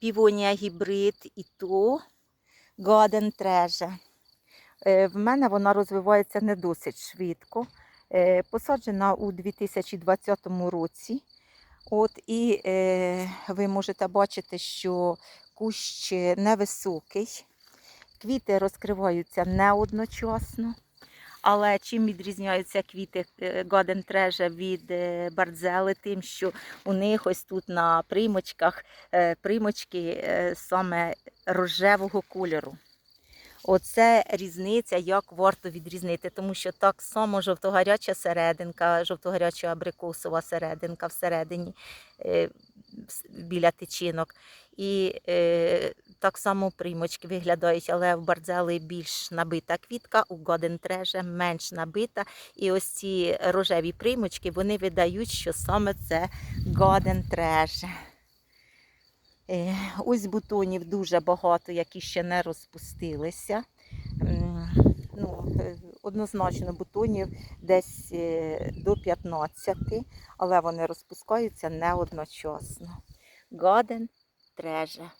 півонія гібрид і то Garden Treasure. Е, В мене вона розвивається не досить швидко. Е, Посаджена у 2020 році. От, і е, ви можете бачити, що кущ невисокий. Квіти розкриваються не одночасно. Але чим відрізняються квіти е, Garden від Бардзели? Тим, що у них ось тут на примочках е, примочки е, саме рожевого кольору. Оце різниця, як варто відрізнити, тому що так само жовтогаряча серединка, жовтогаряча абрикосова серединка всередині е, біля тичинок. І е, так само примочки виглядають, але в бардзели більш набита квітка, у Golden Treasure менш набита. І ось ці рожеві примочки вони видають, що саме це Golden Treasure. Е, Ось бутонів дуже багато, які ще не розпустилися. Однозначно бутонів десь е, до 15, але вони розпускаються не одночасно. Garden Treasure.